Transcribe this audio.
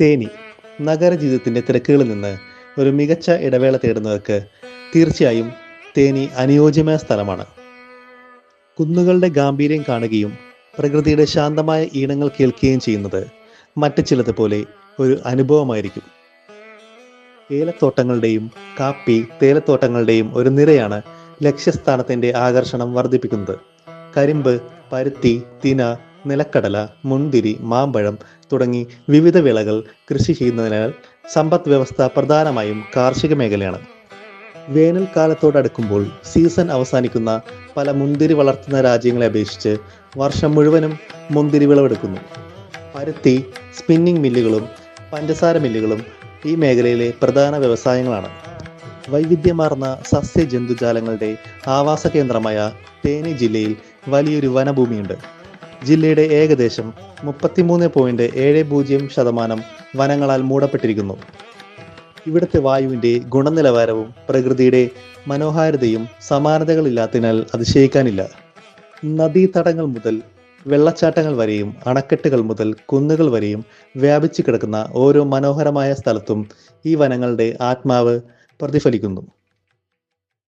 തേനി നഗര ജീവിതത്തിന്റെ തിരക്കുകളിൽ നിന്ന് ഒരു മികച്ച ഇടവേള തേടുന്നവർക്ക് തീർച്ചയായും തേനി അനുയോജ്യമായ സ്ഥലമാണ്. കുന്നുകളുടെ ഗാംഭീര്യം കാണുകയും പ്രകൃതിയുടെ ശാന്തമായ ഈണങ്ങൾ കേൾക്കുകയും ചെയ്യുന്നത് മറ്റു ചിലത് പോലെ ഒരു അനുഭവമായിരിക്കും. ഏലത്തോട്ടങ്ങളുടെയും കാപ്പി തേലത്തോട്ടങ്ങളുടെയും ഒരു നിരയാണ് ലക്ഷ്യസ്ഥാനത്തിന്റെ ആകർഷണം വർദ്ധിപ്പിക്കുന്നത്. കരിമ്പ് പരുത്തി തിന നിലക്കടല മുന്തിരി മാമ്പഴം തുടങ്ങി വിവിധ വിളകൾ കൃഷി ചെയ്യുന്നതിനാൽ സമ്പദ് വ്യവസ്ഥ പ്രധാനമായും കാർഷിക മേഖലയാണ്. വേനൽക്കാലത്തോടടുക്കുമ്പോൾ സീസൺ അവസാനിക്കുന്ന പല മുന്തിരി വളർത്തുന്ന രാജ്യങ്ങളെ അപേക്ഷിച്ച് വർഷം മുഴുവനും മുന്തിരി വിളവെടുക്കുന്നു. പരുത്തി സ്പിന്നിംഗ് മില്ലുകളും പഞ്ചസാര മില്ലുകളും ഈ മേഖലയിലെ പ്രധാന വ്യവസായങ്ങളാണ്. വൈവിധ്യമാർന്ന സസ്യ ജന്തുജാലങ്ങളുടെ ആവാസ കേന്ദ്രമായ തേനി ജില്ലയിൽ വലിയൊരു വനഭൂമിയുണ്ട്. ജില്ലയുടെ ഏകദേശം മുപ്പത്തിമൂന്ന് പോയിന്റ് ഏഴ് പൂജ്യം ശതമാനം വനങ്ങളാൽ മൂടപ്പെട്ടിരിക്കുന്നു. ഇവിടുത്തെ വായുവിന്റെ ഗുണനിലവാരവും പ്രകൃതിയുടെ മനോഹാരിതയും സമാനതകളില്ലാത്തതിനാൽ അതിശയിക്കാനില്ല നദീതടങ്ങൾ മുതൽ വെള്ളച്ചാട്ടങ്ങൾ വരെയും അണക്കെട്ടുകൾ മുതൽ കുന്നുകൾ വരെയും വ്യാപിച്ചു കിടക്കുന്ന ഓരോ മനോഹരമായ സ്ഥലത്തും ഈ വനങ്ങളുടെ ആത്മാവ് പ്രതിഫലിക്കുന്നു.